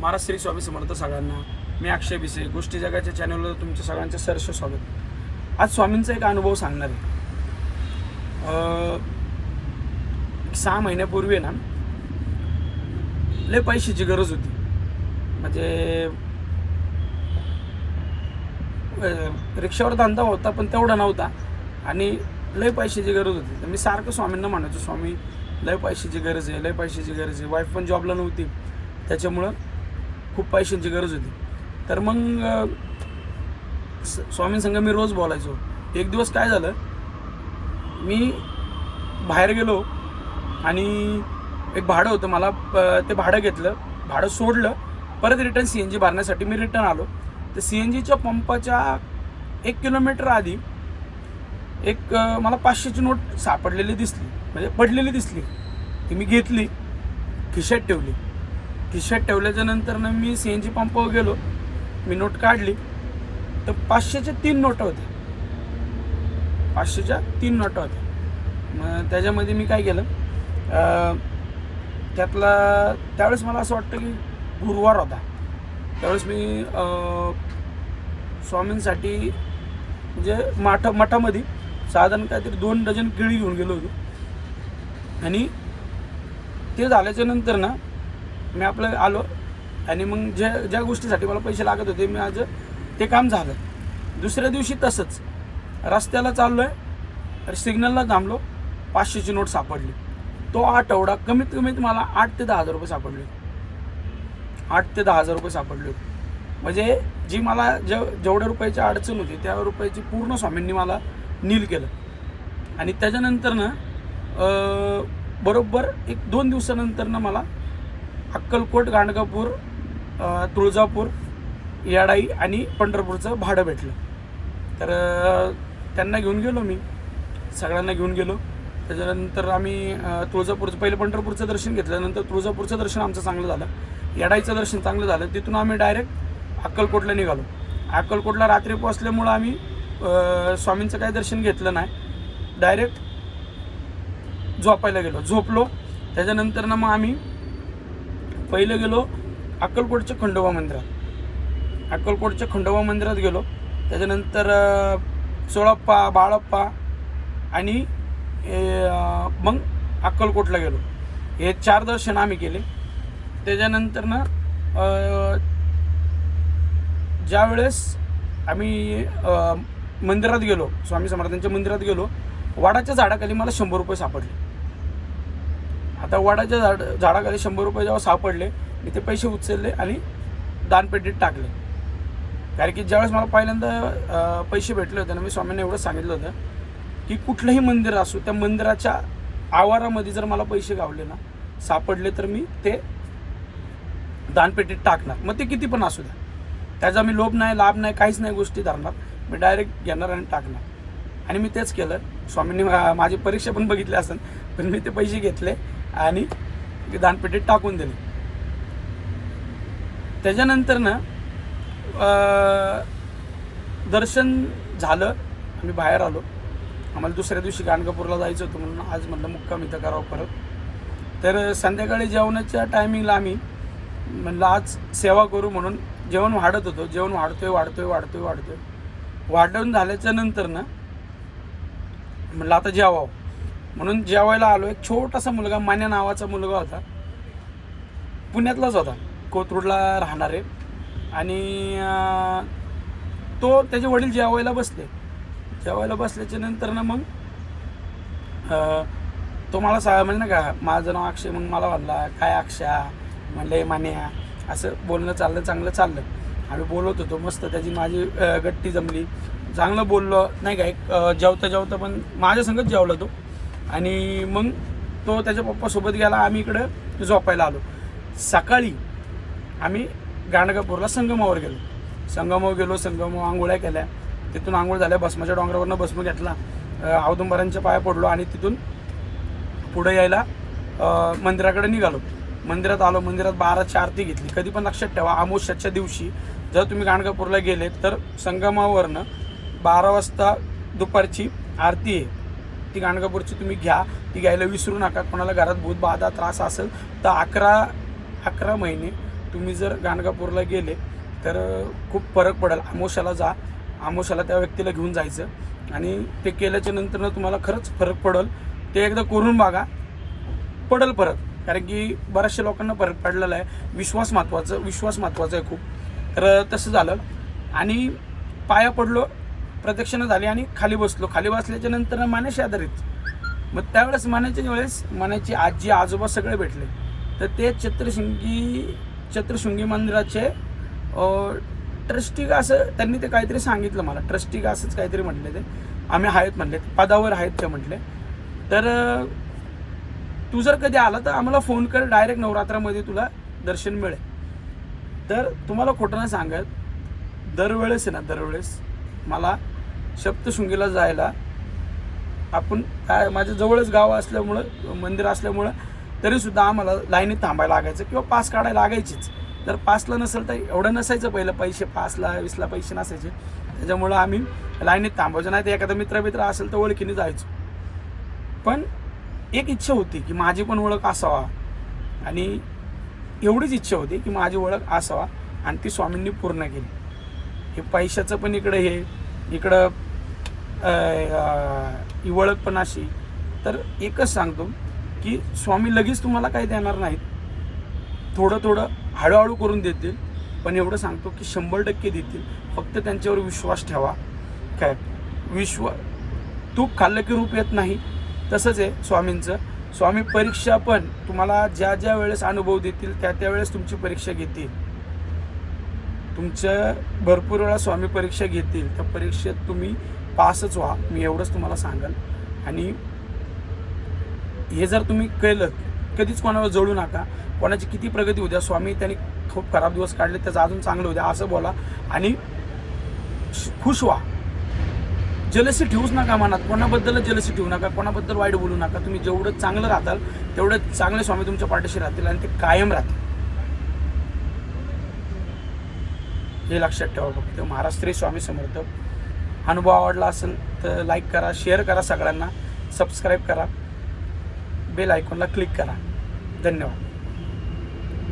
महाराज श्री स्वामी समर्थ सगळ्यांना. मी अक्षय बिसे गोष्टी जगाच्या चॅनलवर तुमच्या सगळ्यांचं सरस स्वागत. आज स्वामींचा एक अनुभव सांगणार आहे. सहा महिन्यापूर्वी ना लय पैशाची गरज होती. म्हणजे रिक्षावर धंदा होता पण तेवढा नव्हता. आणि लय पैशाची गरज होती. तर मी सारखं स्वामींना म्हणायचो स्वामी लय पैशाची गरज आहे लय पैशाची गरज आहे. वाईफ पण जॉबला नव्हती. त्याच्यामुळं खूप पैशांची गरज होती. तर मग अं, स- स्वामींसंग मी रोज बोलायचो. एक दिवस काय झालं मी बाहेर गेलो आणि एक भाडं होतं मला प- ते भाडं घेतलं भाडं सोडलं परत रिटर्न सी एन जी भरण्यासाठी मी रिटर्न आलो. तर सी एन जीच्या पंपाच्या एक किलोमीटर आधी एक मला पाचशेची नोट सापडलेली दिसली. म्हणजे पडलेली दिसली. ती मी घेतली खिशात ठेवली. खिशात ठेवल्याच्या नंतर ना मी सी एन जी पंपावर गेलो. मी नोट काढली. तर पाचशेच्या तीन नोटा होत्या. पाचशेच्या तीन नोटा होत्या. मग त्याच्यामध्ये मी काय केलं? त्यातला त्यावेळेस मला असं वाटतं की गुरुवार होता. त्यावेळेस मी स्वामींसाठी म्हणजे माठ मठामध्ये साधारण काहीतरी दोन डझन केळी घेऊन गेलो होतो. आणि ते झाल्याच्यानंतर ना मी आपलं आलो आणि मग ज्या ज्या गोष्टीसाठी मला पैसे लागत होते मी आज ते काम झालं. दुसऱ्या दिवशी तसंच. रस्त्याला चाललो आहे सिग्नलला थांबलो पाचशेची नोट सापडली. तो आठवडा कमीत कमीत मला आठ ते दहा हजार रुपये सापडले. आठ ते दहा हजार रुपये सापडले. म्हणजे जी मला जे जेवढ्या रुपयाची अडचण होती त्या रुपयाची पूर्ण स्वामींनी मला नील केलं. आणि त्याच्यानंतरनं बरोबर एक दोन दिवसानंतरनं मला अक्कलकोट गाणगापूर तुळजापूर याडाई आणि पंढरपूरचं भाडं भेटलं. तर त्यांना घेऊन गेलो मी. सगळ्यांना घेऊन गेलो. त्याच्यानंतर आम्ही तुळजापूरचं पहिले पंढरपूरचं दर्शन घेतलं. नंतर तुळजापूरचं दर्शन आमचं चांगलं झालं. येडाईचं दर्शन चांगलं झालं. तिथून आम्ही डायरेक्ट अक्कलकोटला निघालो. अक्कलकोटला रात्री पोचल्यामुळं आम्ही स्वामींचं काही दर्शन घेतलं नाही. डायरेक्ट झोपायला गेलो. झोपलो. त्याच्यानंतर ना मग आम्ही पहिलं गेलो अक्कलकोटच्या खंडोबा मंदिरात. अक्कलकोटच्या खंडोबा मंदिरात गेलो. त्याच्यानंतर सोळप्पा बाळप्पा आणि मग अक्कलकोटला गेलो. हे चार दर्शन आम्ही केले. त्याच्यानंतर ना ज्यावेळेस आम्ही मंदिरात गेलो स्वामी समर्थांच्या मंदिरात गेलो वाडाच्या झाडाखाली मला शंभर रुपये सापडले. आता वडाच्या झाड झाडाखाली शंभर रुपये जेव्हा सापडले मी ते पैसे उचलले आणि दानपेटीत टाकले. कारण की ज्यावेळेस मला पहिल्यांदा पैसे भेटले होते ना मी स्वामींना एवढं सांगितलं होतं की कुठलंही मंदिर असो त्या मंदिराच्या आवारामध्ये जर मला पैसे गावले ना सापडले तर मी ते दानपेटीत टाकणार. मग ते किती पण असू द्या. त्याचा मी लोभ नाही लाभ नाही काहीच नाही गोष्टी धरणार. मी डायरेक्ट घेणार आणि टाकणार. आणि मी तेच केलं. स्वामींनी माझी परीक्षा पण बघितली असेल पण मी ते पैसे घेतले. आणि ते दानपेटीत टाकून दिले. त्याच्यानंतर ना दर्शन झालं आम्ही बाहेर आलो. आम्हाला दुसऱ्या दिवशी गाणगापूरला जायचं होतं म्हणून आज म्हटलं मुक्काम इथं करावं परत. तर संध्याकाळी जेवणाच्या टायमिंगला आम्ही म्हणलं आज सेवा करू म्हणून जेवण वाढत होतो. जेवण वाढतोय वाढतोय वाढतोय वाढतोय. वाढवून झाल्याच्यानंतर ना म्हणलं आता जेवावं. म्हणून जेवायला आलो एक छोटासा मुलगा मान्या नावाचा मुलगा होता. पुण्यातलाच होता. कोथरूडला राहणारे. आणि तो त्याचे वडील जेवायला बसले जेवायला बसल्याच्या नंतर ना मग तो मला सा म्हणजे ना का माझं नाव अक्षय म्हणून मला म्हणला काय अक्षा म्हणलं मान्या. असं बोलणं चाललं चांगलं चाललं. आम्ही बोलत होतो मस्त त्याची माझी गट्टी जमली. चांगलं बोललो नाही का एक जेवता जेवता पण माझ्यासंगत जेवला तो. आणि मग तो त्याच्या पप्पासोबत गेला आम्ही इकडं झोपायला आलो. सकाळी आम्ही गाणगापूरला संगमावर गेलो. संगमावर गेलो संगमावर आंघोळ्या केल्या. तिथून आंघोळ झाल्या भस्माच्या डोंगरावरनं भस्म घेतला. औदुंबरांच्या पाया पडलो आणि तिथून पुढे यायला मंदिराकडे निघालो. मंदिरात आलो मंदिरात बाराची आरती घेतली. कधी पण लक्षात ठेवा अमावस्याच्या दिवशी जर तुम्ही गाणगापूरला गेले तर संगमावरनं बारा वाजता दुपारची आरती आहे. ती गाणगापूरची तुम्ही घ्या. ती घ्यायला विसरू नका. कोणाला घरात भूत बाधा त्रास असेल तर अकरा अकरा महिने तुम्ही जर गाणगापूरला गेले तर खूप फरक पडेल. आमोशाला जा. आमोशाला त्या व्यक्तीला घेऊन जायचं. आणि ते केल्याच्यानंतर तुम्हाला खरंच फरक पडेल. ते एकदा करून बघा. पडेल फरक कारण की बऱ्याचशा लोकांना फरक पडलेला आहे. विश्वास महत्त्वाचं विश्वास महत्त्वाचा आहे खूप. तर तसं झालं. आणि पाया पडलो. प्रदक्षिणा झाली आणि खाली बसलो. खाली बसल्याच्या नंतर मानेशी आधारित. मग त्यावेळेस मानाच्या वेळेस मानाची आजी आजोबा सगळे भेटले. तर ते चत्रशृंगी चत्रशृंगी मंदिराचे ट्रस्टी असं त्यांनी ते काहीतरी सांगितलं मला. ट्रस्टी असंच काहीतरी म्हटले ते. आम्ही आहेत म्हणले. पदावर आहेत ते म्हटले. तर तू जर कधी आला तर आम्हाला फोन कर. डायरेक्ट नवरात्रामध्ये तुला दर्शन मिळेल. तर तुम्हाला खोटं नाही सांगत. दरवेळेस आहे ना दरवेळेस मला सप्तशृंगीला जायला आपण काय माझ्या जवळच गाव असल्यामुळं मंदिर असल्यामुळं तरीसुद्धा आम्हाला लाईनीत थांबायला लागायचं किंवा पास काढायला लागायचीच. तर पासला नसेल तर एवढं नसायचं पहिलं पैसे पासला वीसला पैसे नसायचे. त्याच्यामुळं आम्ही लाईनीत थांबायचो. नाही तर एखादा मित्र मित्र असेल तर ओळखीने जायचो. पण एक इच्छा होती की माझी पण ओळख असावा. आणि एवढीच इच्छा होती की माझी ओळख असावा. आणि ती स्वामींनी पूर्ण केली. हे पैशाचं पण इकडं हे इकडं इवळकपणाशी तर एकच सांगतो की स्वामी लगेच तुम्हाला काही देणार नाहीत. थोडं थोडं हळूहळू करून देतील पण एवढं सांगतो की शंभर टक्के देतील. फक्त त्यांच्यावर विश्वास ठेवा. काय? विश्व तूप खाल्लं की रूप येत नाही. तसंच आहे स्वामींचं. स्वामी परीक्षा पण तुम्हाला ज्या ज्या वेळेस अनुभव देतील त्या त्या वेळेस तुमची परीक्षा घेतील. तुमच्या भरपूर वेळा स्वामी परीक्षा घेतील. त्या परीक्षेत तुम्ही पासच व्हा मी एवढंच तुम्हाला सांगेन. आणि हे जर तुम्ही केलं कधीच कोणावर जळू नका. कोणाची किती प्रगती होत्या स्वामी त्यांनी खूप खराब दिवस काढले त्याचं अजून चांगलं होत्या असं बोला. आणि खुश व्हा. जलसी ठेवूच नका मनात. कोणाबद्दल जलसी ठेवू नका कोणाबद्दल वाईट बोलू नका. तुम्ही जेवढं चांगलं राहताल तेवढं चांगले स्वामी तुमच्या पाठीशी राहतील आणि ते कायम राहतील. हे लक्षात ठेवा फक्त. महाराष्ट्रीय स्वामी समर्थ. अनुभव आवडला असेल तर लाईक करा शेअर करा सगळ्यांना सबस्क्राईब करा बेल आयकॉनला क्लिक करा. धन्यवाद.